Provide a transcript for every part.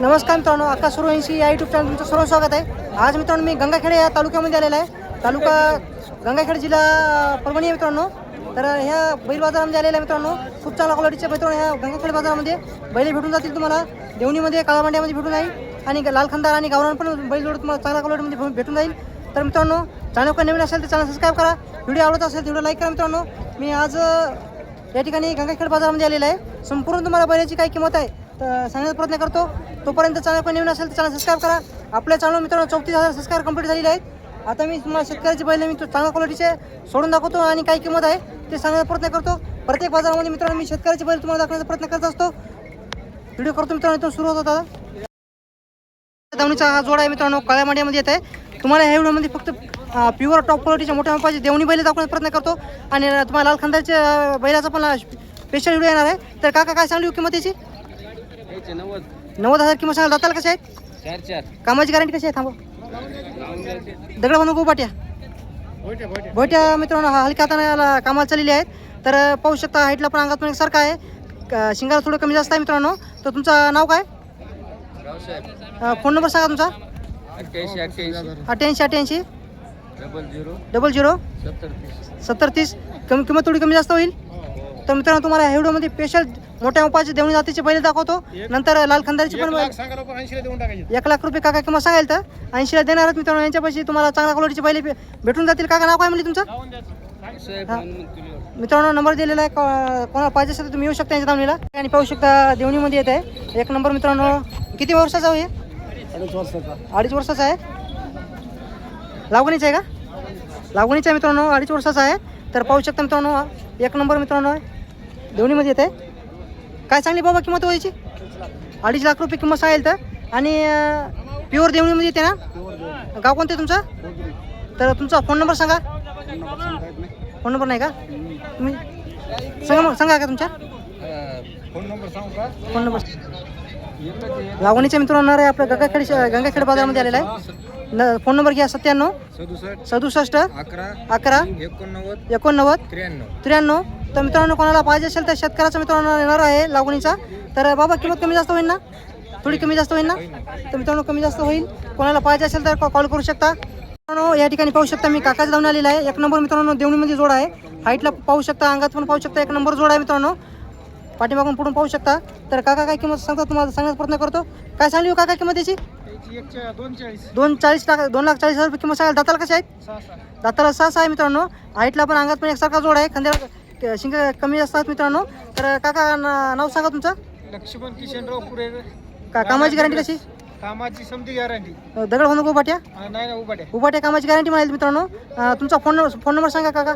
नमस्कार मित्रांनो आकाश सुरवंशी या युट्यूब चॅनल तुमचं सर्व स्वागत आहे. आज मित्रांनो मी गंगाखेड या तालुक्यामध्ये आलेला आहे. तालुका गंगाखेड जिल्हा परभणी आहे मित्रांनो. तर ह्या बैल बाजारामध्ये आलेला आहे मित्रांनो. खूप चांगल्या क्वालिटीचे मित्रांनो ह्या गंगाखेड बाजारामध्ये. बैल भेटून जातील तुम्हाला. देवणीमध्ये काळामांड्यामध्ये भेटून जाईल आणि लाल खंदार आणि गावरान पण बैल जोड तुम्हाला चांगल्या क्वालिटीमध्ये भेटून जाईल. तर मित्रांनो चॅनल काही नवीन असेल तर चॅनल सबस्क्राईब करा. व्हिडिओ आवडत असेल व्हिडिओ लाईक करा मित्रांनो. मी आज या ठिकाणी गंगाखेड बाजारामध्ये आलेला आहे. संपूर्ण तुम्हाला बैलाची काय किंमत आहे तर सांगण्याचा प्रयत्न करतो. तोपर्यंत चॅनल पण नवीन असेल तर चॅनल सबस्क्राईब करा. आपल्या चॅनल मित्रांनो चौतीस हजार सबस्क्राईब कंप्लीट झालेले आहेत. आता मी तुम्हाला शेतकऱ्याची बैल मी तो चांगल्या क्वालिटीचे सोडून दाखवतो आणि काय किंमत आहे ते सांगण्याचा प्रयत्न करतो. प्रत्येक बाजारामध्ये मित्रांनो मी शेतकऱ्याची बैल तुम्हाला दाखवण्याचा प्रयत्न करत असतो. व्हिडिओ करतो मित्रांनो इथून सुरू होत होता देवणीचा हा जोड आहे मित्रांनो काळ्या मांड्यामध्ये येत आहे. तुम्हाला ह्या व्हिडिओमध्ये फक्त प्युअर टॉप क्वालिटीच्या मोठ्या मापाची देवणी बैल दाखवण्याचा प्रयत्न करतो. आणि तुम्हाला लाल खंदाच्या बैलाचा पण स्पेशल व्हिडिओ येणार आहे. तर काका काय सांगली किंमत याची? नव्वद हजार किंमत सांगाल दाताला कशा आहेत चार चार. कामाची गॅरंटी कशी आहे? थांबा. दगड बनवू गोपाट्या भोट्या मित्रांनो हा हलक्या हाताने याला कामाला चाललेली आहेत. तर पाहू शकता हाईटला पण अंगात पण एकसारखं आहे. क- शिंगाला थोडं कमी जास्त आहे मित्रांनो. तर तुमचं नाव काय? रावसाहेब फोन नंबर सांगा तुमचा. अठ्ठ्याऐंशी अठ्ठ्याऐंशी. अठ्ठ्याऐंशी अठ्ठ्याऐंशी. Double zero. Double zero. सत्तर तीस. सत्तर तीस. कमी किंमत थोडी कमी जास्त होईल? तर मित्रांनो तुम्हाला ह्या व्हिडिओमध्ये स्पेशल मोठ्या उपाचे देवणी जातीचे बैल दाखवतो. नंतर लाल खंदारीची पण एक लाख रुपये काका किंमत सांगाल तर? ऐंशीला देणार आहेत मित्रांनो यांच्यापाशी तुम्हाला चांगल्या क्वालिटीचे बैल भे- भेटून जातील. काका नाव काय म्हणले तुमचं? हा. मित्रांनो नंबर दिलेला आहे. को- कोणाला पाहिजे असेल तर तुम्ही येऊ शकता यांच्या दावणीला आणि पाहू शकता देवणीमध्ये येत आहे. एक नंबर मित्रांनो किती वर्षाचा हो हे? अडीच वर्षाचा. आहे? लागवणीचा आहे का? लागवणीचा आहे मित्रांनो अडीच वर्षाचा आहे. तर पाहू शकता मित्रांनो हा एक नंबर मित्रांनो देवणीमध्ये येत आहे. काय सांगली बाबा किंमत व्हायची अडीच लाख रुपये किंमत सांगेल तर. आणि प्युअर देवणीमध्ये येते ना? गाव कोणते तुमचं? तर तुमचा फोन नंबर सांगा. फोन नंबर नाही का? तुम्ही सांगा मग सांगा का तुमच्या? फोन नंबर फोन नंबर लागवणीच्या मित्रांनो आहे आपल्या गंगाखेड गंगाखेड बाजारामध्ये आलेला आहे. न फोन नंबर घ्या सत्त्याण्णव. सदुसष्ट सदुसष्ट अकरा अकरा एकोणनव्वद एकोणनव्वद त्र्याण्णव. त्र्याण्णव तर मित्रांनो कोणाला पाहिजे असेल तर शेतकऱ्याचा मित्रांनो येणार आहे लागवणीचा. तर बाबा किंमत कमी जास्त होईल ना? थोडी कमी जास्त होईल ना? तर मित्रांनो कमी जास्त होईल. कोणाला पाहिजे असेल तर कॉल करू शकता. मित्रांनो या ठिकाणी पाहू शकता मी काकाच लावून आलेला आहे. एक नंबर मित्रांनो देवणीमध्ये जोड आहे. हाईटला पाहू शकता अंगात पण पाहू शकता. एक नंबर जोड आहे मित्रांनो. पाठीमागून पुढून पाहू शकता. तर काका काय किंमत सांगता तुम्हाला? सांगण्याचा प्रयत्न करतो. काय सांगली हो काका किंमत याची? दोन चाळीस लाख दोन लाख चाळीस हजार रुपये किंमत सांगाल. दाताला कशा आहेत? दाताला सहा आहे मित्रांनो. हाईटला पण अंगात पण एकसारखा जोड आहे. खांद्याला शिंग कमी जास्त आहेत मित्रांनो. तर काका ना- नाव सांगा तुमचं? लक्ष्मण किशनराव पुरे. का कामाची गॅरंटी कशी? कामाची समधी गॅरंटी अं, दगड होणं उभाट्या? नाही ना उभाट्या. उभाट्या कामाची गॅरंटी म्हणाली मित्रांनो. अं, तुमचा फोन नंबर फोन नंबर सांगा काका.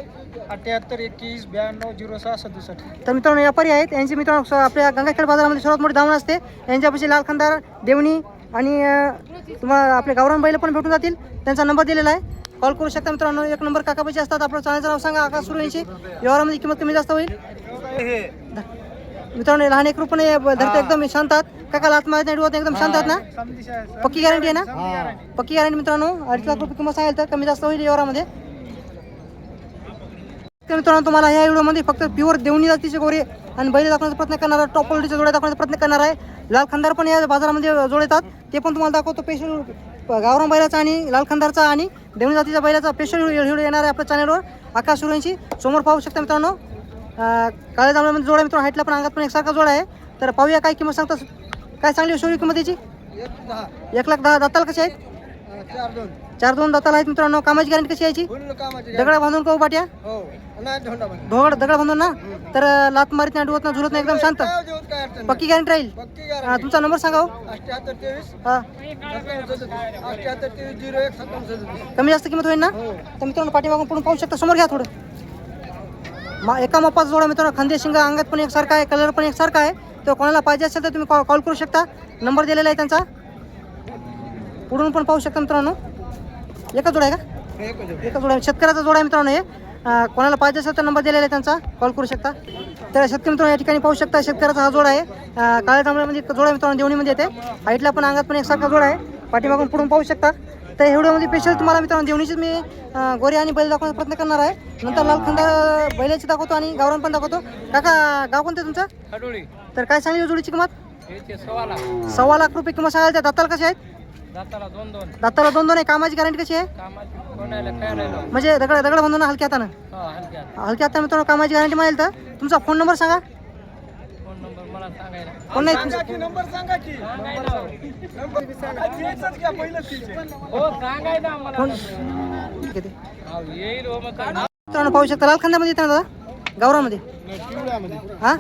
अठ्याहत्तर एकवीस ब्याण्णव झिरो सहा सदुसष्ट. तर मित्रांनो व्यापारी आहेत. यांचे मित्रांनो स- आपल्या गंगाखेड बाजारामध्ये सर्वात मोठी धावण असते. यांच्यापाशी लाल खंदार देवणी आणि अं, तुम्हाला आपले गावरान बैल पण भेटून जातील. त्यांचा नंबर दिलेला आहे. कॉल करू शकता मित्रांनो. एक नंबर काकापाशी असतात. आपलं चॅनलचं नाव सांगा आकाश सुरू व्यवहारामध्ये किंमत कमी जास्त होईल. मित्रांनो लहान एक रुपये धरते एकदम शांत काका लात मारत नाही एकदम शांत ना? पक्की गॅरंटी आहे ना? पक्की गॅरंटी मित्रांनो. अडीच लाख रुपये किंमत सांगेल तर कमी जास्त होईल व्यवहारामध्ये. तर मित्रांनो तुम्हाला ह्या व्हिडिओमध्ये फक्त प्युअर देवणी जातीचे गोरे आणि बैल दाखवण्याचा प्रयत्न करणार आहे. टॉप क्वालिटीचे जोड्या दाखवण्याचा प्रयत्न करणार आहे. लाल खंदार पण या बाजारामध्ये जोड येतात ते पण तुम्हाला दाखवतो. पेशल गावराम बैलाचा आणि लाल खंदारचा आणि देवणी जातीच्या बैलाचा स्पेशल व्हिडिओ येणार आहे आपल्या चॅनलवर आकाश सुरेंची समोर पाहू शकता मित्रांनो. अं, काळ्या जांभळ्यामध्ये जोड आहे मित्रांनो हाईटला पण अंगात पण एकसारखा जोड आहे. तर पाहूया काय किंमत सांगता काय चांगली शोरी किंमत याची? एक लाख दहा. दाताला कशी आहेत? चार दोन दाताला आहेत मित्रांनो. कामाची गॅरंटी कशी यायची दगडा बांधून का उभाट्या पण ढोगड दगड बांधून. ना? तर लात मारीत नाही डुवत ना झुरत नाही एकदम शांत. पक्की गॅरंटी राहील? हा, तुमचा नंबर सांगा हो. हा. कमी जास्त किंमत होईल ना? हो. तर मित्रांनो पाठीमागून पुढून पाहू शकता. समोर घ्या थोडं. मा एका मापाचा जोडा मित्रांनो. खांदे शिंगा अंगात पण एकसारखा आहे कलर पण एकसारखा आहे. तर कोणाला पाहिजे असेल तर तुम्ही कॉ कॉल करू शकता. नंबर दिलेला आहे त्यांचा. पुढून पण पाहू शकता मित्रांनो. एका जोडा आहे का? एक जोडा शेतकऱ्याचा जोडा आहे मित्रांनो हे. अं, कोणाला पाहिजे असेल तर नंबर दिलेला आहे त्यांचा. कॉल करू शकता. तर शेतकरी मित्रांनो या ठिकाणी पाहू शकता शेतकऱ्याचा हा जोडा आहे. अं, काळ्या तांबड्यामध्ये जोडा आहे मित्रांनो देवणीमध्ये येते. हाईटला पण अंगात पण एकसारखा जोडा आहे. पाठीमागून पुढून पाहू शकता. तर या व्हिडिओमध्ये स्पेशल तुम्हाला मित्रांनो देवणीचीच मी अं, गोरे आणि बैल दाखवण्याचा प्रयत्न करणार आहे. नंतर लालखंदा बैलाची दाखवतो आणि गावरान पण दाखवतो. काका गाव कोणतं तुमचं? तर काय सांगली हो जोडीची किंमत? याचे सव्वा लाख. सव्वा लाख रुपये किंमत सांगायला त्या दाताला कसे आहेत? दाताला दोन दोन. दाताला दोन दोन आहे. कामाची गॅरंटी कशी आहे? कामाची कोणाला काय राहिलं म्हणजे दगड दगड बांधून हलक्या हातानं? हा हलक्या हलक्या हातानं मित्रांनो कामाची गॅरंटी मिळेल तर? तुमचा फोन नंबर सांगा. फोन नंबर मला सांगायला. फोन नाही? तुमचा नंबर सांगा की. हो सांगायला आम्हाला. फोन किती हा, येईल हो मग काय. मित्रांनो पाहू शकता लाल खांद्यामध्ये येते ना दादा? गावरामध्ये? हा?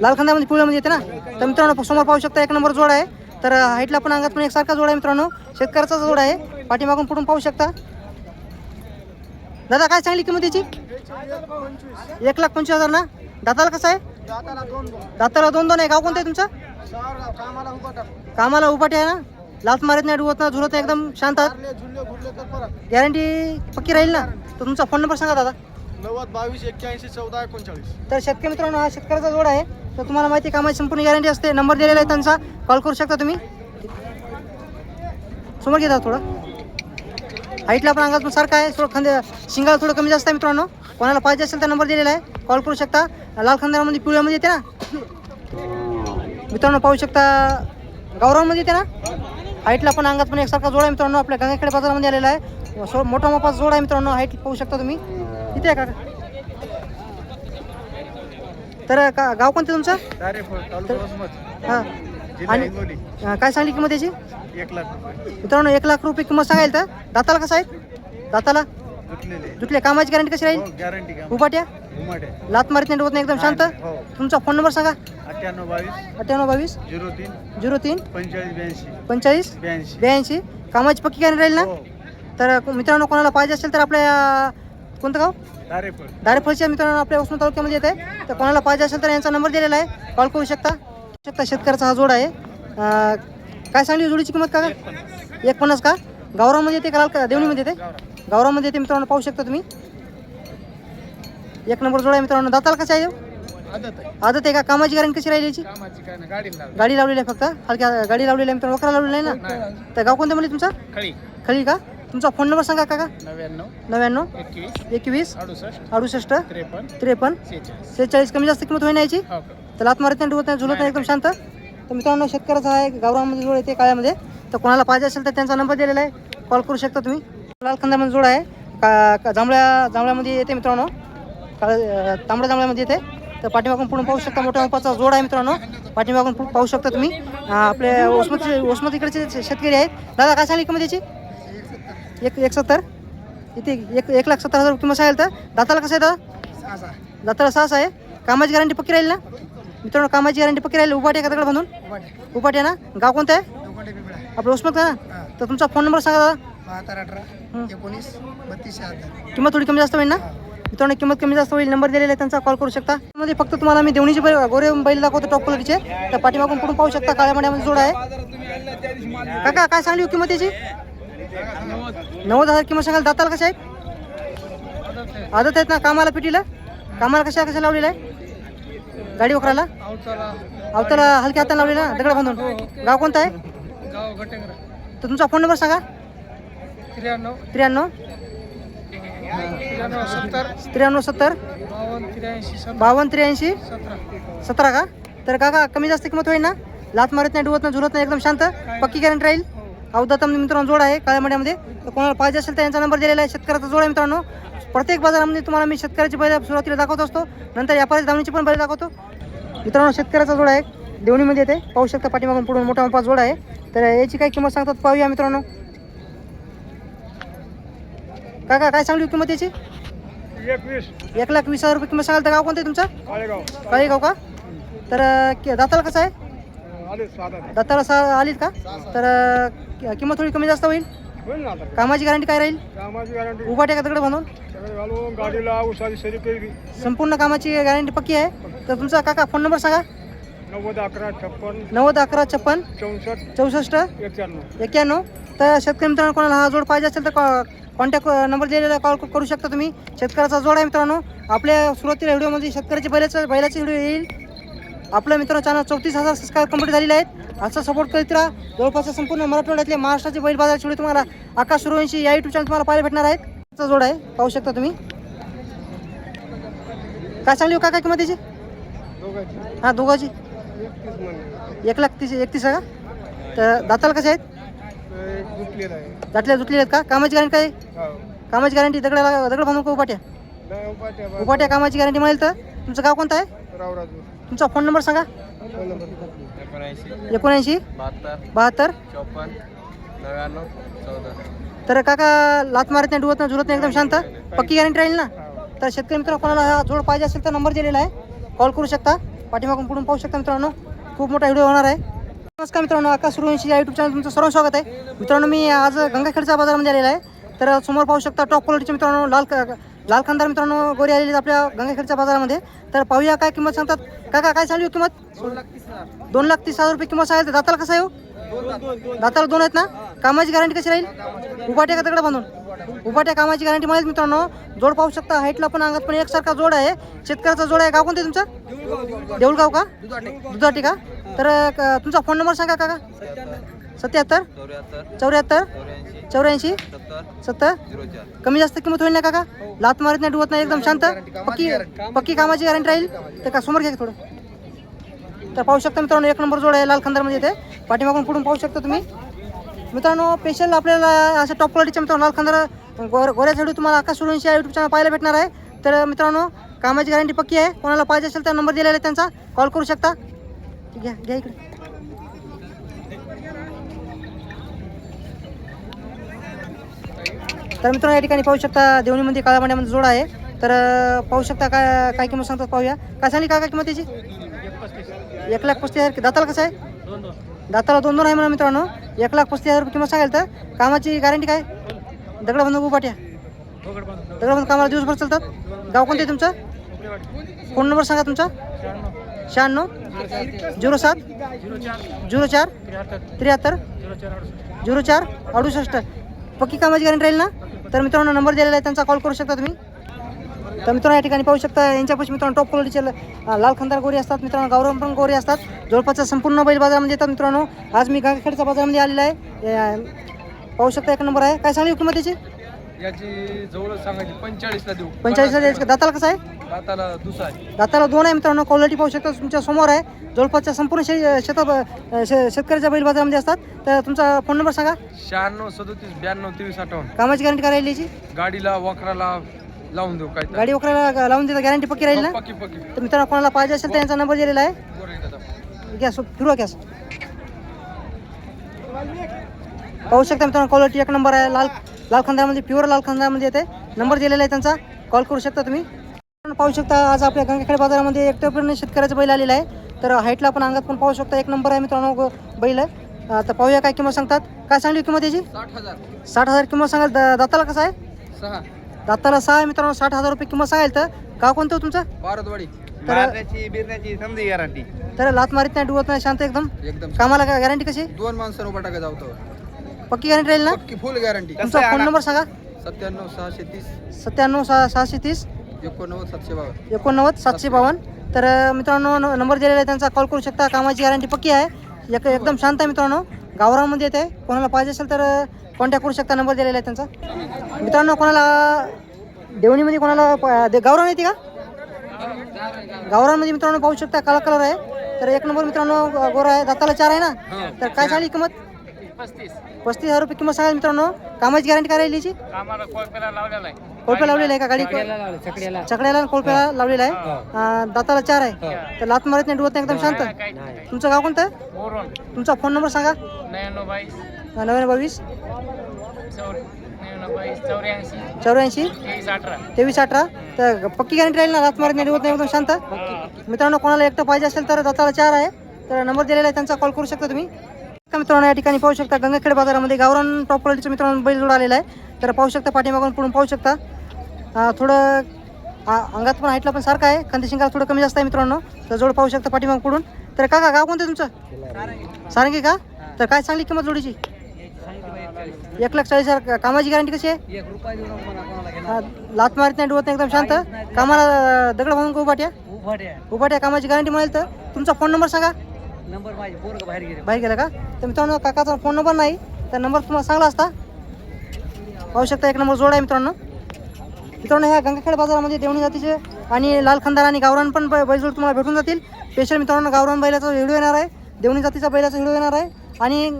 लाल खांद्यामध्ये पिवळ्यामध्ये येते ना? तर मित्रांनो समोर पाहू शकता एक नंबर जोड आहे. तर हाईटला पण अंगात पण एकसारखा जोड आहे मित्रांनो. शेतकऱ्याचा जोड आहे. पाठीमागून पुढून पाहू शकता. दादा काय सांगली किंमत त्याची एक लाख पंचवीस हजार ना? दाताला कसं आहे? दाताला दोन दोन आहे. गाव कोणतं आहे तुमचं? कामाला उपाटी आहे ना? लाच मारत नाही डुवत ना झुरत नाही एकदम शांत आहात. गॅरंटी पक्की राहील ना? तर तुमचा फोन नंबर सांगा दादा. नव्वद बावीस एक्क्याऐंशी चौदा एकोणचाळीस. तर शेतकरी मित्रांनो हा शेतकऱ्याचा जोड आहे. तर तुम्हाला माहिती कामाची संपूर्ण गॅरंटी असते. नंबर दिलेला आहे त्यांचा. कॉल करू शकता तुम्ही? समोर घेता थोडं. हाईटला पण अंगात पण सारखं आहे. थोडं खांदे शिंगाला थोडं कमी जास्त आहे मित्रांनो. कोणाला पाहिजे असेल तर नंबर दिलेला आहे. कॉल करू शकता. लाल खांद्यामध्ये पिवळ्यामध्ये येते ना? मित्रांनो पाहू शकता. गावरामध्ये येते ना? हाईटला पण अंगात पण एकसारखा जोड आहे मित्रांनो. आपल्या गंगाखेडे बाजारामध्ये आलेला आहे. सो मोठा मोठा जोड आहे मित्रांनो. हाईट पाहू शकता तुम्ही. इथे आहे का? तर का गाव कोणतं तुमचं? हां. आणि काय सांगली किंमत याची? एक लाख रुपये. मित्रांनो एक लाख रुपये किंमत सांगायला तर. दाताला कसं आहे? दाताला? गुंतलेले दुटल्या कामाची गॅरंटी कशी राहील? हो गॅरंटी का उपाट्या लात मारित नाही डोत नाही एकदम शांत? हो. तुमचा फोन नंबर सांगा. अठ्ठ्याण्णव बावीस. अठ्ठ्याण्णव बावीस. झिरो तीन. झिरो तीन. पंचेचाळीस ब्याऐंशी. पंचेचाळीस? ब्याऐंशी. ब्याऐंशी. कामाची पक्की गॅरंटी राहील ना? हो. तर मित्रांनो कोणाला पाहिजे असेल तर आपल्या कोणतं गाव? तारेफळ दारेफळच्या मित्रांनो आपल्या उस्मान तालुक्यामध्ये येत आहे तर कोणाला पाहिजे असेल तर यांचा नंबर दिलेला आहे. कॉल करू शकता? शकता. शेतकऱ्याचा हा जोड आहे. काय सांगली जोडीची किंमत का एक पन्नास का? गावरामध्ये येते का लाल का देवणीमध्ये येते? गावरामध्ये येते मित्रांनो पाहू शकता तुम्ही. एक नंबर जोड आहे मित्रांनो. दाताला कसं आहे? आदत आहे. आदत आहे का? कामाची गॅरंटी कशी राहिली गाडी लाव गाडी लावलेली आहे फक्त? हलक्या गाडी लावलेली आहे मित्रांनो. वकरा लावलेला आहे ना? तर गाव कोणतं म्हणजे तुमचा? खळी. खळी का? तुमचा फोन नंबर सांगा काका. नव्याण्णव नव्याण्णव एकवीस एकवीस अडुसष्ट अडुसष्ट त्रेपन्न त्रेपन्न सेहेचाळीस. सेहेचाळीस कमी जास्त किंमत होईल ना याची? हो का? तर लात मारत नाही डुबत नाही झुलत नाही एकदम शांत. तर मित्रांनो शेतकऱ्याचा आहे गावरामध्ये जोड येते काळ्यामध्ये. तर कोणाला पाहिजे असेल तर त्यांचा नंबर दिलेला आहे. कॉल करू शकता तुम्ही. लाल खंदामध्ये जोड आहे. का का जांभळ्या जांभळ्यामध्ये येते मित्रांनो. काळ तांबड्या जांभळ्यामध्ये येते. तर पाठीमागून पुढून पाहू शकता मोठ्या मापाचा जोड आहे मित्रांनो. पाठीमागून पुढं पाहू शकता तुम्ही. अं, आपले ओसमती ओसमत इकडचे शेतकरी आहेत. दादा काय सांगली किंमत याची एक एक सत्तर? इथे एक एक लाख सत्तर हजार किंमत सांगेल तर? दाताला कसं आहे दादा? दाताला सहाच आहे. कामाची गॅरंटी पक्की राहील ना? मित्रांनो कामाची गॅरंटी पक्की राहील. उपाटे का दगड बांधून उपाटे ना? गाव कोणतं आहे? आपलं उस्मत का ना? तर तुमचा फोन नंबर सांगा दादा. बहात्तर अठरा. एकोणीस बत्तीस किंमत थोडी कमी जास्त होईल ना? मित्रांनो किंमत कमी जास्त होईल. नंबर दिलेला आहे त्यांचा कॉल करू शकता. मध्ये फक्त तुम्हाला मी देवणीचे बैल गोरे बैल दाखवतो टॉप क्वालिटीचे तर पाठीमागून पुढून पाहू शकता? काळ्या माड्यामध्ये जोड आहे. काका काय सांगली हो किंमत याची? नव्वद हजार किंमत सांगाल दाताला कशा आहेत? आदत आहेत ना कामाला पिटीला कामाला कशा कशा लावलेला आहे? गाडी वखराला? अवताला हलक्या हाताला लावलेला दगड बांधून. गाव कोणतं आहे? तर तुमचा फोन नंबर सांगा. त्र्याण्णव. त्र्याण्णव त्र्याण्णव सत्तर. बावन्न त्र्याऐंशी. सतरा सतरा का? तर काका कमी जास्त किंमत होईल ना? लात मारत नाही डुवत नाही झुरत नाही एकदम शांत. पक्की गॅरंटी राहील? अवधात मित्रांनो जोड आहे काळ्या मड्यामध्ये. तर कोणाला पाहिजे असेल तर यांचा नंबर दिलेला आहे शेतकऱ्याचा जोड आहे मित्रांनो. प्रत्येक बाजारामध्ये तुम्हाला मी शेतकऱ्याची बैल सुरुवातीला दाखवत असतो. नंतर व्यापारी धावणीची पण बैल दाखवतो. मित्रांनो शेतकऱ्याचा जोड आहे. देवणीमध्ये येते. पाहू शकता पाठीमागून पुढून मोठा मोठा जोड आहे. तर याची काय किंमत सांगतात पाहूया मित्रांनो. काका काय सांगली किंमत याची? एक लाख वीस हजार रुपये किंमत सांगाल तर गाव कोणतं आहे तुमचं? काळेगाव. काळी गाव का? तर दाताला कसं आहे? आले साधा दाताला सा आलीत का? तर अं, किंमत थोडी कमी जास्त होईल? होईल ना आता. कामाची गॅरंटी काय राहील? कामाची गॅरंटी उभाट्या का दगड बांधून? सगळे घालून गाडीला उसाची सरी केली. संपूर्ण कामाची गॅरंटी पक्की आहे? तर तुमचा काका फोन नंबर सांगा. नव्वद अकरा छप्पन नव्वद अकरा छप्पन चौसष्ट चौसष्ट एक्क्याण्णव एक्क्याण्णव तर शेतकरी मित्रांनो कोणाला हा जोड पाहिजे असेल तर कॉन्टॅक्ट नंबर दिलेला कॉल करू शकता तुम्ही. शेतकऱ्याचा जोड आहे मित्रांनो. आपल्या सुरुवातीला व्हिडिओमध्ये शेतकऱ्याचे बैलाचं बैलाचे व्हिडिओ येईल. आपलं मित्रांनो चॅनल चौतीस हजार सबस्क्राईब कंप्लीट झालेले आहेत. असं सपोर्ट करीत राहा. जवळपासच्या संपूर्ण मराठवाड्यातले महाराष्ट्राचे बैल बाजाराचे व्हिडिओ तुम्हाला आकाश सूर्यवंशी या युट्यूब चॅनल तुम्हाला पाहायला भेटणार आहेत. जोड आहे. पाहू शकता तुम्ही. काय सांगली हो काका किंमत त्याची दोघांची हां दोघाची. एक लाख तीस एकतीस का? तर दाताला कसे आहेत? दाटल्या जुटलेले आहेत का? कामाची गॅरंटी काय? कामाची गॅरंटी दगडाला दगड बांधून का उपाट्या? उपाट्या कामाची गॅरंटी मिळेल तर? तुमचं गाव कोणतं आहे? तुमचा फोन नंबर सांगा. एकोणऐंशी. बहात्तर. तर काका लात मारत नाही डुवत नाही झुलत नाही एकदम शांत. पक्की गॅरंटी राहील ना? तर शेतकरी मित्र कोणाला हा जोड पाहिजे असेल तर नंबर दिलेला आहे. कॉल करू शकता. पाठीमागून पुढून पाहू शकता मित्रांनो. खूप मोठा व्हिडिओ होणार आहे. नमस्कार मित्रांनो आकाश सुरवंशी या यूट्यूब चॅनल तुमचं सर्व स्वागत आहे. मित्रांनो मी आज गंगाखेडच्या बाजारामध्ये आलेला आहे. तर समोर पाहू शकता टॉप क्वालिटीचे मित्रांनो लाल लाल खानदार मित्रांनो गोरी आलेली आपल्या गंगाखेडच्या बाजारामध्ये. तर पाहूया काय किंमत सांगतात. काका काय चालू आहे किंमत? दोन लाख तीस हजार रुपये किंमत सांगायचं दाताला कसं आहे हो? दाताला दोन आहेत ना? कामाची गॅरंटी कशी राहील? उपाट्या का दगड बांधून? उपाट्या कामाची गॅरंटी माहीत मित्रांनो. जोड पाहू शकता हाईटला पण अंगात पण एकसारखा जोड आहे. शेतकऱ्याचा जोड आहे. गाव कोणते तुमचं? देऊळगाव का? दुधाटी का? तर तुमचा फोन नंबर सांगा काका. सत्याहत्तर? चौऱ्याहत्तर. चौऱ्याऐंशी. सत्तर. कमी जास्त किंमत होईल ना काका? लात मारत नाही डुवत नाही एकदम शांत? पक्की पक्की कामाची गॅरंटी राहील? तर का समोर घ्या थोडं. तर पाहू शकता मित्रांनो एक नंबर जोड आहे लाल खंदारमध्ये येते पाठीमागून पुढून पाहू शकता तुम्ही. मित्रांनो स्पेशल आपल्याला असं टॉप क्वालिटीच्या मित्रांनो लाल खंदार गोर गोऱ्यासाठी तुम्हाला आकाश सुरूंशी या यूट्यूब चॅनल पाहायला भेटणार आहे. तर मित्रांनो कामाची गॅरंटी पक्की आहे. कोणाला पाहिजे असेल तर नंबर दिलेला आहे त्यांचा. कॉल करू शकता. घ्या घ्या इकडे. तर मित्रांनो या ठिकाणी पाहू शकता देवणीमध्ये काळ्या मांड्यामध्ये जोड आहे. तर पाहू शकता काय काय किंमत सांगतात पाहूया. काय सांगली काय काय किंमत त्याची एक लाख पस्तीस हजार दाताला कसं आहे? दाताला दोन दोन आहे म्हणा मित्रांनो. एक लाख पस्तीस हजार रुपये किंमत सांगाल तर? कामाची गॅरंटी काय? दगड बंद उपाट्या दगड बंद कामाला दिवसभर चालतात? गाव कोणते तुमचं? फोन नंबर सांगा तुमचा. शहाण्णव. झिरो सात. झिरो चार. त्र्याहत्तर. झिरो चार अडुसष्ट. पक्की कामाची गॅरंटी राहील ना? तर मित्रांनो नंबर दिलेला आहे त्यांचा कॉल करू शकता तुम्ही. तर मित्रांनो या ठिकाणी पाहू शकता यांच्यापाशी मित्रांनो टॉप क्वालिटीचे लाल खंदार गोरी असतात मित्रांनो गावरान पण गोरी असतात. जवळपासचा संपूर्ण बैल बाजारामध्ये येतात मित्रांनो. आज मी गंगाखेडच्या बाजारामध्ये आलेला आहे. पाहू शकता एक नंबर आहे. काय सांगली किंमत त्याची याची जवळ सांगायची पंचेचाळीसला देऊ. पंचेचाळीसला द्यायची का? दाताला कसं आहे? दाताला दुसरा आहे. दाताला दोन आहे मित्रांनो क्वालिटी पाहू शकता तुमच्यासमोर आहे. जवळपासच्या संपूर्ण शे शेता शे- शेतकऱ्याच्या बैल बाजारामध्ये असतात. तर तुमचा फोन नंबर सांगा. शहाण्णव सदोतीस ब्याण्णव तेवीस अठ्ठावन्न. कामाची गॅरंटी काय राहील याची? गाडीला वखराला लावून देऊ काय गाडी वगैरे लावून देता गॅरंटी पक्की राहील ना? पक्की पक्की. तर मित्रांनो कोणाला पाहिजे असेल तर यांचा नंबर दिलेला आहे. बरं. गॅस फिरवा गॅस पाहू शकता मित्रांनो क्वालिटी एक नंबर आहे लाल लाल खंदामध्ये प्युअर लाल खंदामध्ये येते नंबर दिलेला आहे त्यांचा. कॉल करू शकता तुम्ही? पाहू शकता आज आपल्या गंगाखेड बाजारामध्ये एकटं शेतकऱ्याचा बैल आलेला आहे. तर हाईटला पण अंगात पण पाहू शकता एक नंबर आहे मित्रांनो बैल. आहे तर पाहूया काय किंमत सांगतात. काय सांगली किंमत याची? साठ हजार. साठ हजार किंमत सांगाल. दाताला कसं आहे? सहा. दाताला सहा आहे मित्रांनो साठ हजार रुपये किंमत सांगाल तर. गाव कोणतं हो तुमचं? तर लात मारीत नाही डुवत नाही शांत एकदम. एकदम. कामाला गॅरंटी कशी? दोन माणसं उभा टाका जाऊ पक्की गॅरंटी राहील ना? पक्की फुल गॅरंटी तुमचा फोन नंबर सांगा. सत्त्याण्णव सहाशे तीस. सत्त्याण्णव सहा सहाशे तीस. एकोणनव्वद सातशे बावन्न. एकोणनव्वद सातशे बावन्न. तर अं, मित्रांनो न- नंबर दिलेला आहे त्यांचा. कॉल करू शकता. कामाची गॅरंटी पक्की आहे. एक एकदम शांत आहे मित्रांनो. गावरामध्ये येते. कोणाला पाहिजे असेल तर कॉन्टॅक्ट करू शकता. नंबर दिलेला आहे त्यांचा. मित्रांनो कोणाला देवणीमध्ये कोणाला प- दे- गावरान येते का? गावरानमध्ये मित्रांनो पाहू शकता. काळा कलर आहे. तर एक नंबर मित्रांनो गोरा आहे. दाताला चार आहे ना? तर काय झाली किंमत? पस्तीस. हजार रुपये किंमत सांगा मित्रांनो. कामाची गॅरंटी काय राहिली याची? कोळप्या लावलेला आहे. का गाडी? चकड्याला आणि कोळप्याला लावलेला आहे? अं, दाताला चार आहे. तर लात मारत नाही डुवत नाही एकदम शांत? तुमचं गाव कोणतं? तुमचा फोन नंबर सांगा. नव्याण्णव बावीस. नव्याण्णव बावीस. चौ नव्याण्णव बावीस चौऱ्याऐंशी. चौऱ्याऐंशी. तेवीस अठरा. तेवीस अठरा. तर पक्की गॅरंटी राहील ना लात मारत नाही डुवत नाही एकदम शांत? मित्रांनो कोणाला एकटं पाहिजे असेल तर दाताला चार आहे. तर नंबर दिलेला आहे त्यांचा कॉल करू शकता तुम्ही. मित्रांनो या ठिकाणी पाहू शकता गंगाखेड बाजारामध्ये गावरान टॉप क्वालिटीचं मित्रांनो बैल जोड आलेला आहे. तर पाहू शकता पाठीमागून पुढून पाहू शकता. थोडं अंगात पण हाईटला पण सारखं आहे. खांदी शिंगाला थोडं कमी जास्त आहे मित्रांनो. तर जोड पाहू शकता पाठीमाग पुढून. तर काका गाव कोणतं तुमचं? सारंगी का? तर काय सांगली किंमत जोडीची? एक लाख चाळीस हजार. कामाची गॅरंटी कशी आहे? लात मारत नाही डुवत नाही एकदम शांत. कामाला दगड का उभाट्या? उभाट्या. उभाट्या कामाची गॅरंटी मिळेल तर. तुमचा फोन नंबर सांगा. नंबर माझी पोरग बाहेर गेले. बाहेर गेला का? तर मित्रांनो काकाचा फोन नंबर नाही तर नंबर तुम्हाला चांगला असता. पाहू शकता एक नंबर जोड आहे मित्रांनो. मित्रांनो ह्या गंगाखेड बाजारामध्ये देवणी जातीचे आणि लाल खंदार आणि गावरान पण बैलजोड तुम्हाला भेटून जातील. स्पेशल मित्रांनो गावरान बैलाचा व्हिडिओ येणार आहे. देवणी जातीचा बैलाचा व्हिडिओ येणार आहे. आणि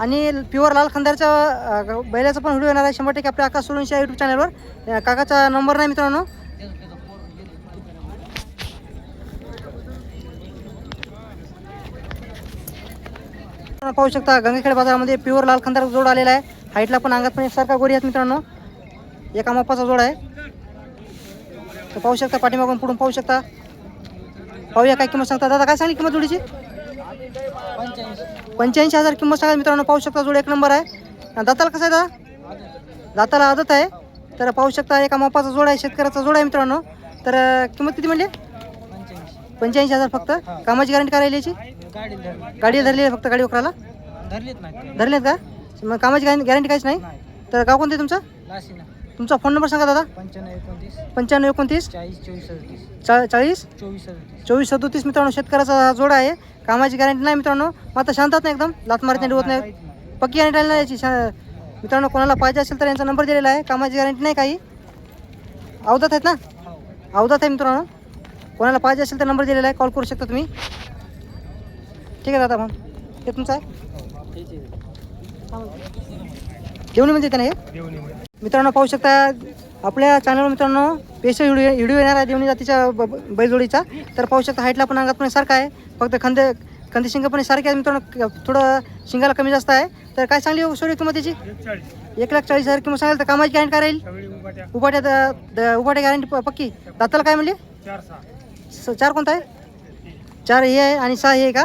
आणि प्युअर लाल खंदारच्या बैलाचा पण व्हिडिओ येणार आहे. शंभर टक्के आपल्या आकाश सोळूनशी यूट्यूब चॅनलवर काकाचा नंबर नाही मित्रांनो. मित्रांनो, पाहू शकता गंगाखेड बाजारामध्ये प्युअर लाल खंदार जोड आलेला आहे. हाईटला पण अंगात पण एकसारखा गोरी आहेत मित्रांनो. एका मापाचा जोड आहे. तर पाहू शकता पाठीमागून पुढून पाहू शकता. पाहूया काय किंमत सांगता दादा काय सांगली किंमत जोडीची? पंच्याऐंशी हजार किंमत सांगा मित्रांनो. पाहू शकता जोड एक नंबर आहे. दाताला कसं आहे दादा दाताला आदत आहे. तर पाहू शकता एका मापाचा जोड आहे शेतकऱ्याचा जोड आहे मित्रांनो. तर किंमत किती म्हणली? पंच्याऐंशी. हजार फक्त? कामाची गॅरंटी काय राहिली याची? गाडी धरली. आहे फक्त गाडी वकराला धरलीत नाही धरलेत का? मग कामाची गॅरंटी काहीच नाही? तर गाव कोणतं तुमचं? लासीना तुमचा फोन नंबर सांगा दादा. पंच्याण्णव एकोणतीस. पंच्याण्णव एकोणतीस. चाळीस चोवीस सदतीस चा चाळीस? चोवीस सदतीस चोवीस सदोतीस मित्रांनो शेतकऱ्याचा हा जोड आहे. कामाची गॅरंटी नाही मित्रांनो. मात्र शांतात नाही एकदम? लात मारत नाही होत नाही. पक्की गॅरंटी नाही याची. शा- मित्रांनो कोणाला पाहिजे असेल तर यांचा नंबर दिलेला आहे. कामाची गॅरंटी नाही काही. अवधात आहेत ना? अवधात आहे मित्रांनो. कोणाला पाहिजे असेल तर नंबर दिलेला आहे. कॉल करू शकता तुम्ही. ठीक आहे दादा मग. हे तुमचं आहे? जेवणी म्हणजे येते ना हे? मित्रांनो पाहू शकता आपल्या चॅनलवर मित्रांनो स्पेशल व्हिडिओ व्हिडिओ येणार आहे देवणी जातीच्या बैलजोडीचा. तर पाहू शकता हाईटला पण अंगात पण सारखा आहे. फक्त खंदे खंदी शिंग पण सारखे आहे मित्रांनो थोडं शिंगाला कमी जास्त आहे. तर काय सांगली हो सोडी किंमत त्याची? एक लाख चाळीस हजार किंमत सांगाल तर कामाची गॅरंटी काय राहील उभाट्या उभाट्या गॅरंटी पक्की. दाताला काय म्हणली? स- चार कोणता आहे? चार हे आहे आणि सहा हे आहे का?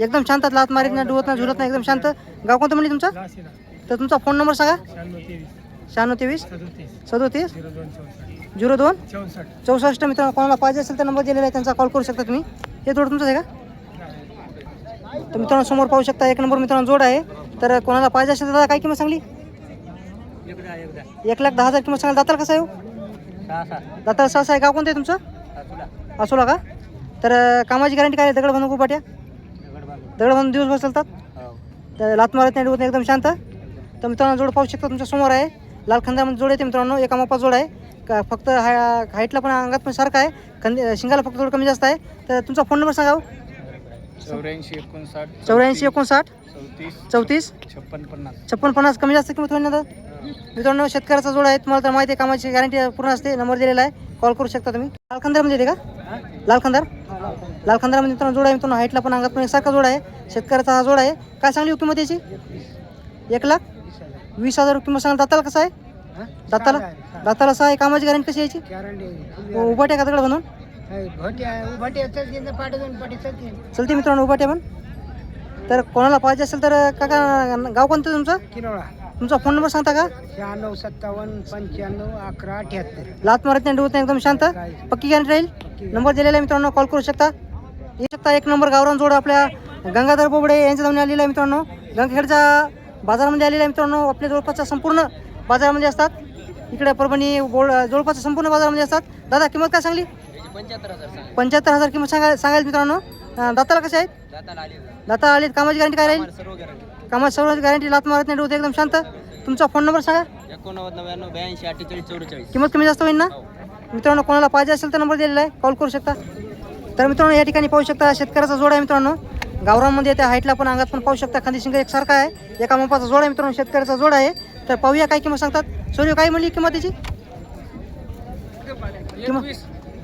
एकदम शांत लात मारीत नाही डुवत नाही झुलत नाही एकदम शांत. गाव कोणतं म्हणली तुमचं? तर तुमचा फोन नंबर सांगा. शहाण्णव तेवीस. सदोतीस. झिरो दोन. चौसष्ट. मित्रांनो कोणाला पाहिजे असेल तर नंबर दिलेला आहे त्यांचा कॉल करू शकता तुम्ही. हे जोड तुमचं आहे का? तर मित्रांनो समोर पाहू शकता एक नंबर मित्रांनो जोड आहे. तर कोणाला पाहिजे असेल तर दादा काय किंमत सांगली? एक लाख दहा हजार किंमत सांगाल. दातार कसं आहे हो? दातार सहा आहे. गाव कोणतं आहे तुमचं? असोला का? तर कामाची गॅरंटी काय आहे? दगड बांधून पाट्या दगड बांधून दिवसभर चालतात. हो. तर लात मारत नाही नाही एकदम शांत. तर मित्रांनो जोड पाहू शकता तुमच्यासमोर आहे. लाल खंदामध्ये जोड येते मित्रांनो एका मापा जोड आहे. का फक्त हाय हाईटला पण अंगात पण सारखं आहे. खंदी शिंगाला फक्त थोडं कमी जास्त आहे. तर तुमचा फोन नंबर सांगा हो. चौऱ्याऐंशी एकोणसाठ चौऱ्याऐंशी एकोणसाठ चौतीस चौतीस छप्पन पन्नास. छप्पन पन्नास कमी जास्त किंमत होईल ना तर? मित्रांनो शेतकऱ्याचा जोड आहे. तुम्हाला तर माहिती आहे कामाची गॅरंटी पूर्ण असते. नंबर दिलेला आहे. कॉल करू शकता तुम्ही? लाल खंदारमध्ये येते का? लाल खंदार लाल खंदारमध्ये मित्रांनो जोड आहे मित्रांनो. हाईटला पण अंगात पण सारखा जोड आहे. शेतकऱ्याचा हा जोड आहे. काय सांगली किंमत याची? एक लाख वीस हजार किंमत सांगाल दाताला कसं आहे? दाताला? दाताला सहा आहे. कामाची गॅरंटी कशी यायची उभाट्या का दगड म्हणून चलते मित्रांनो उभाट्या पण. तर कोणाला पाहिजे असेल तर काका गाव कोणतं तुमचं? किनोळा तुमचा फोन नंबर सांगता का? शहाण्णव सत्तावन्न पंच्याण्णव अकरा अठ्याहत्तर. लात मारत नाही नाही एकदम शांत? पक्की गॅरंटी राहील? नंबर दिलेला आहे मित्रांनो कॉल करू शकता? येऊ शकता एक नंबर गावरान जोड आपल्या गंगाधर बोबडे यांच्या जाऊन आलेला आहे मित्रांनो. गंगाखेडच्या बाजारामध्ये आलेला आहे मित्रांनो. आपल्या जवळपासच्या संपूर्ण बाजारामध्ये असतात. इकडे परभणी बोल जवळपासच्या संपूर्ण बाजारामध्ये असतात. दादा किंमत काय सांगली? पंच्याहत्तर हजार पंच्याहत्तर हजार किंमत सांगा सांगायला मित्रांनो. दाताला कसे आहेत? दाता आले कामाची गॅरंटी काय राहील? कामाची सर्व गॅरंटी लात मारत नाही एकदम शांत. तुमचा फोन नंबर सांगा. एकोणनव्वद नव्याण्णव ब्याऐंशी अठ्ठेचाळीस चौवेचाळीस. किंमत कमी जास्त होईल ना? मित्रांनो कोणाला पाहिजे असेल तर नंबर दिलेला आहे. कॉल करू शकता. तर मित्रांनो या ठिकाणी पाहू शकता शेतकऱ्याचा जोड आहे मित्रांनो. गावरांमध्ये त्या हाईटला पण अंगात पण पाहू शकता. खांदी शिंग एकसारखा आहे. एका मापाचा जोड आहे मित्रांनो शेतकऱ्याचा जोड आहे. तर पाहूया काय किंमत सांगतात. सूर्य काय म्हणली किंमत त्याची? किंमत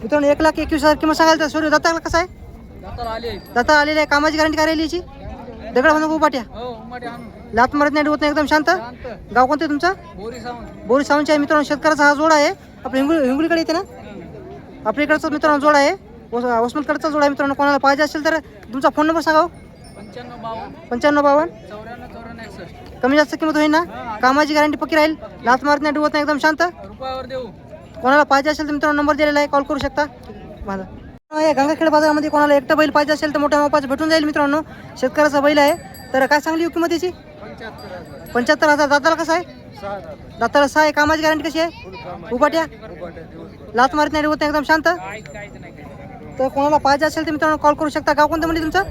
मित्रांनो एक लाख एकवीस हजार किंमत सांगाल तर सूर्य दाताला कसं आहे? दाताला आले दाता आलेली आहे. कामाची गॅरंटी काय राहिली याची? दगड म्हणून उपाट्या? हो लात मारत नाही डुबत नाही एकदम शांत? गाव कोणतं तुमचं? बोरी सावंत. बोरी सावंतचे आहे मित्रांनो शेतकऱ्याचा हा जोड आहे. आपल्या हिंगुली हिंगुलीकडे येते ना? आपल्या इकडचा मित्रांनो जोड आहे. ओस ओसमतकडचा जोड आहे मित्रांनो कोणाला पाहिजे असेल तर तुमचा फोन नंबर सांगा हो. पंच्याण्णव बावन्न. कमी जास्त किंमत होईल ना? कामाची गॅरंटी पक्की राहील. लात मारत नाही डुबत नाही एकदम शांत. कोणाला पाहिजे असेल तर मित्रांनो नंबर दिलेला आहे. कॉल करू शकता? माझा. या गंगाखेड बाजारामध्ये कोणाला एकटा बैल पाहिजे असेल तर मोठ्या मापाचं भेटून जाईल मित्रांनो. शेतकऱ्याचा बैल आहे. तर काय सांगली हो किंमत याची? पंच्याहत्तर हजार. दाताला कसं आहे? दाताला सहा आहे. कामाची गॅरंटी कशी आहे? उभाट्या लात मारत नाही नाही एकदम शांत? तर कोणाला पाहिजे असेल तर मित्रांनो कॉल करू शकता. गाव कोणतं म्हणजे तुमचं?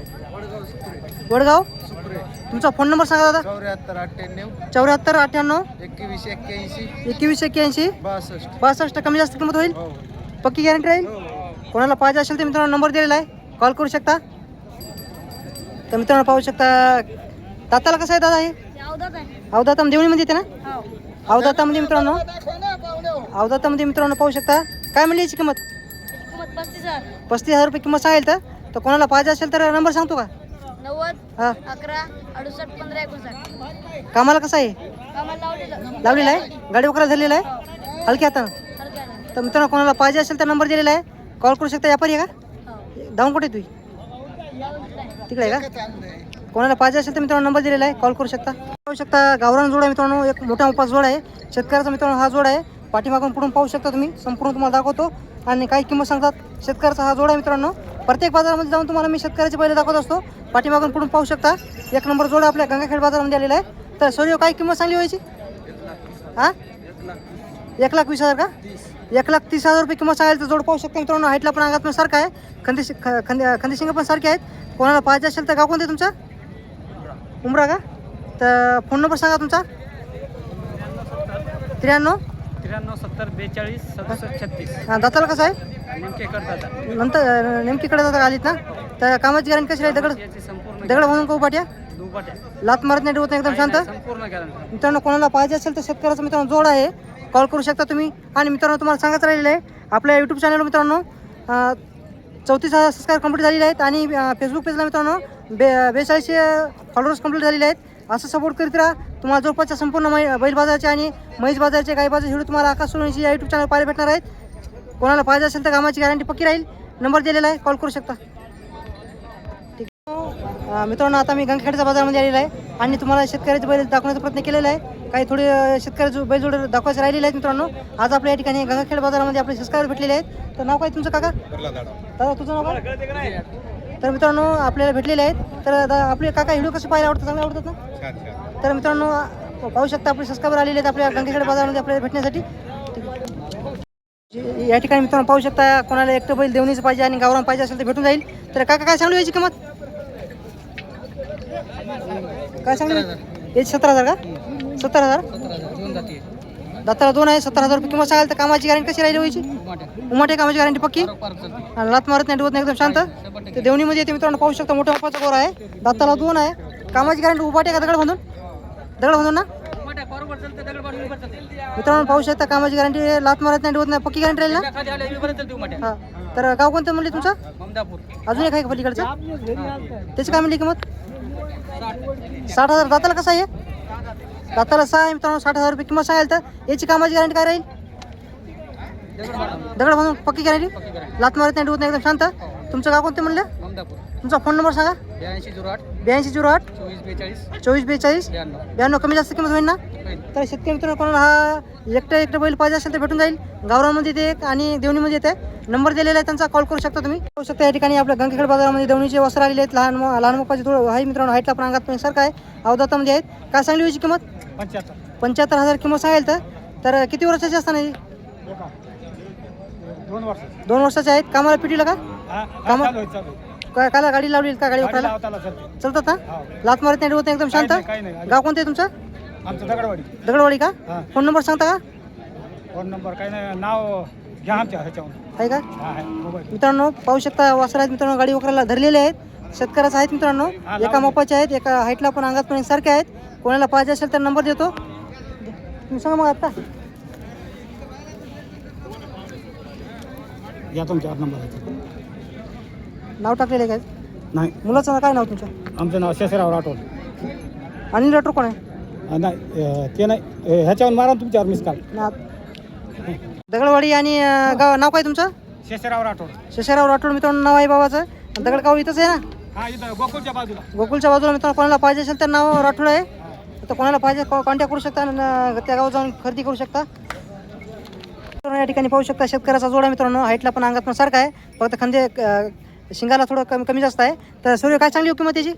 वडगाव. तुमचा फोन नंबर सांगा दादा. चौऱ्याहत्तर अठ्ठ्याण्णव. चौऱ्याहत्तर अठ्ठ्याण्णव. एकवीस एक्क्याऐंशी. एकवीस एक्क्याऐंशी. बासष्ट. बासष्ट. कमी जास्त किंमत होईल? हो. पक्की गॅरंटी राहील? कोणाला पाहिजे असेल तर मित्रांनो नंबर दिलेला आहे. कॉल करू शकता. तर मित्रांनो पाहू शकता दाताला कसं आहे दादा हे? अवदाताम देवणीमध्ये येते ना? अवदातामध्ये मित्रांनो. अवदातामध्ये मित्रांनो पाहू शकता. काय म्हणली याची किंमत? पस्तीस हजार रुपये किंमत सांगेल तर. तर कोणाला पाहिजे असेल तर नंबर सांगतो का? कामाला कसं आहे? लावलेला आहे. गाडी वगैरे झालेला आहे. हलक्या हातानं. तर मित्रांनो कोणाला पाहिजे असेल तर नंबर दिलेला आहे. कॉल करू शकता व्यापारी आहे का? जाऊन धावून कुठे आहे तुझी? तिकडे आहे का? कोणाला पाहिजे असेल तर मित्रांनो नंबर दिलेला आहे. कॉल करू शकता. पाहू शकता गावरान जोड आहे मित्रांनो. एक मोठा उपास जोड आहे. शेतकऱ्याचा मित्रांनो हा जोड आहे. पाठीमागून पुढून पाहू शकता तुम्ही. संपूर्ण तुम्हाला दाखवतो. आणि काही किंमत सांगतात. शेतकऱ्याचा हा जोड आहे मित्रांनो. प्रत्येक बाजारामध्ये जाऊन तुम्हाला मी शेतकऱ्याचे पहिले दाखवत असतो. पाठीमागून पुढून पाहू शकता. एक नंबर जोड आपल्या गंगाखेड बाजारामध्ये आलेला आहे. तर सूर्य काय किंमत सांगली हो व्हायची हां? एक लाख वीस हजार का? एक लाख तीस हजार रुपये किंमत सांगायला तर जोड पाहू शकता मित्रांनो. हाईटला पण अंगात पण सारखं आहे. खंदी खंदी खंदीशिंग पण सारखे आहेत. कोणाला पाहिजे असेल तर गाव कोणते तुमचं? उमरा का? तर फोन नंबर सांगा तुमचा. त्र्याण्णव. त्र्याण्णव सत्तर बेचाळीस सदुसष्ट छत्तीस. हां दाताला कसं आहे? नंतर अं, नेमकीकडे जाता आलीत ना? तर कामाची गॅरंटी कशी राहील दगड दगड म्हणून कहू पाट्या? लात मारत नाही होत एकदम शांत? मित्रांनो कोणाला पाहिजे असेल तर शेतकऱ्याचा मित्रांनो जोड आहे. कॉल करू शकता तुम्ही. आणि मित्रांनो तुम्हाला सांगत राहिलेलं आहे आपल्या यूट्यूब चॅनलवर मित्रांनो चौतीस हजार सबस्क्राईब कंप्लीट झालेले आहेत आणि फेसबुक पेजला मित्रांनो बे बेचाळीसशे फॉलोअर्स कंप्लीट झालेले आहेत. असं सपोर्ट करीत राहा. तुम्हाला जवळपासच्या संपूर्ण मै बैल बाजारचे आणि म्हैस बाजारचे गाई बाजार व्हिडिओ तुम्हाला आकाश सोडण्याची या यूट्यूब चॅनल पाहायला भेटणार आहेत. कोणाला पाहिजे असेल तर कामाची गॅरंटी पक्की राहील. नंबर दिलेला आहे. कॉल करू शकता. मित्रांनो आता मी गंगाखेडच्या बाजारामध्ये आलेला आहे आणि तुम्हाला शेतकऱ्याचे बैल दाखवण्याचा प्रयत्न केलेला आहे. काही थोडे शेतकऱ्याचे बैलजोडे दाखवायचे राहिलेले आहेत मित्रांनो. आज आपल्या या ठिकाणी गंगाखेड बाजारामध्ये आपले शेतकरी भेटलेले आहेत. तर नाव काय तुमचं काका? दादा तुझं नाव काय? तर मित्रांनो आपल्याला भेटलेले आहेत. तर आपले काका व्हिडिओ कसे पाहायला आवडतात चांगले आवडतात ना? तर मित्रांनो पाहू शकता आपले सबस्क्रायबर आलेले आहेत आपल्या गंगाखेड बाजारामध्ये आपल्याला भेटण्यासाठी. या ठिकाणी मित्रांनो पाहू शकता कोणाला एकटं बैल देऊनच पाहिजे आणि गावरान पाहिजे असेल तर भेटून जाईल. तर काका काय सांगू याची किंमत? काय सांगू याची सतरा हजार का? सत्तर हजार? दाताला दोन आहे सत्तर हजार रुपये किंमत सांगाल तर कामाची गॅरंटी कशी राहिली व्हायची उमाटे कामाची गॅरंटी पक्की? आणि लात मारत नाही डोत नाही एकदम शांत. ते देवणीमध्ये येते मित्रांनो पाहू शकता मोठ्या मापाचा गोरा आहे. दाताला दोन आहे. कामाची गॅरंटी उभाटे का दगड बांधून दगड बांधून ना मित्रांनो पाहू शकता कामाची गॅरंटी लात मारत नाही डोत नाही पक्की गॅरंटी राहील ना? हा. तर गाव कोणतं म्हणले तुमचं? अजून एक आहे पलीकडचं? त्याची काय म्हणली किंमत? साठ हजार दाताला कसं आहे? दाताला सहा आहे मित्रांनो साठ हजार रुपये किंमत सांगाल तर याची कामाची गॅरंटी काय राहील? दगड बांधून पक्की गॅरंटी लात मारत नाही डोत नाही एकदम शांत? तुमचं गाव कोणतं म्हणलं? तुमचा फोन नंबर सांगा. ब्याऐंशी झिरो आठ ब्याऐंशी झिरो आठ? चोवीस बेचाळीस. चोवीस बेचाळीस? ब्याण्णव. ब्याण्णव कमी जास्त किंमत होईल ना? तर शेतकरी मित्रांनो कोणाला हा एकटं एकटं बैल पाहिजे असेल तर भेटून जाईल. गावरामध्ये एक आणि देवणीमध्ये येते नंबर दिलेला आहे त्यांचा कॉल करू शकता तुम्ही. पाहू शकता या ठिकाणी आपल्या गंगाखेड बाजारामध्ये देवणीचे वस्त्र आलेले आहेत. लहान लहान मोपाचे थोडं आहे मित्रांनो हाईटला पण अंगात पण सारखं आहे. अवदातामध्ये आहेत. काय सांगली याची किंमत? पंच्याहत्तर. पंच्याहत्तर हजार किंमत सांगेल तर? तर किती वर्षाची असताना ही? दोन वर्ष. दोन वर्षाचे आहेत. कामाला पिटीला का? कामं-. काय काला गाडी लावली का गाडी चालते. चालतात हा. लात मारत नाही नाही एकदम शांत? काही नाही, काही नाही. गाव कोणतं आहे तुमचं? आमचं दगडवाडी. दगडवाडी का? हा. फोन नंबर सांगता का? फोन नंबर काही नाही नाव घ्या आमच्या ह्याच्यावर आहे का? हा आहे. मोबाईल. मित्रांनो पाहू शकता वासरा आहेत मित्रांनो गाडी वगैरे धरलेले आहेत. शेतकऱ्याचे आहेत मित्रांनो. एका. मोपाचे आहेत एका हाईटला पण अंगात पण सारखे आहेत. कोणाला पाहिजे असेल तर नंबर देतो. तुम्ही सांगा मग आता. घ्या तुमच्यावर नंबर आहे नाव टाकलेले काय? नाही. मुलाचं काय नाव तुमचं? आमचं नाव शेषराव राठोड. अनिल डॉक्टर कोण आहे? अं, नाही अं, ते नाही अं, ह्याच्यावर मारा ना तुमच्यावर मिस कॉल ना दगडवाडी आणि अं, गाव नाव काय तुमचं? शेषराव राठोड. शशाराव राठोड मित्रांनो नाव आहे बाबाचं. आणि दगडगाव इथंच आहे ना? हा इथं गोकुळच्या बाजूला. गोकुलच्या बाजूला मित्रांनो कोणाला पाहिजे असेल तर नाव राठोड आहे. तर कोणाला पाहिजे कॉन्टॅक्ट करू शकता आणि अं, त्या गावात जाऊन खरेदी करू शकता. मित्रांनो, या ठिकाणी पाहू शकता शेतकऱ्याचा जोडा मित्रांनो हाईटला पण अंगात पण सारखा आहे. फक्त खंदे अं, शिंगाला थोडं कमी कमी जास्त आहे. तर सूर्य काय चांगली किंमत याची?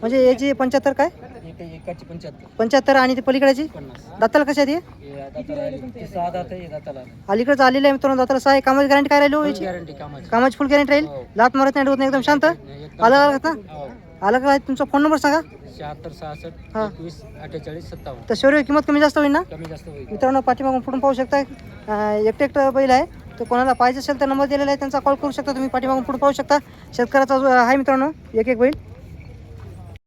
म्हणजे याची पंच्याहत्तर काय? पंच्याहत्तर आणि ती पलीकडेची दाताला कशी ती? अलीकडचं आलेलं आहे मित्रांनो दाताला सहा कामाची गॅरंटी काय राहिली हो याची? कामाची फुल गॅरंटी राहील? लात मारत नाही नाही एकदम शांत? आलं आलं ना आलं का? तुमचा फोन नंबर सांगा. शहात्तर सहासष्ट हा. एकवीस अठ्ठेचाळीस सत्तावन्न तर शौर्य किंमत कमी जास्त होईल ना? कमी जास्त होईल. मित्रांनो पाठीमागून पुढून पाहू शकता एकटं एकटं बैल आहे. तर कोणाला पाहिजे असेल तर नंबर दिलेला आहे त्यांचा कॉल करू शकता. तुम्ही पाठीमागून पुढे पाहू शकता. शेतकऱ्याचा जो आहे मित्रांनो एक एक बैल.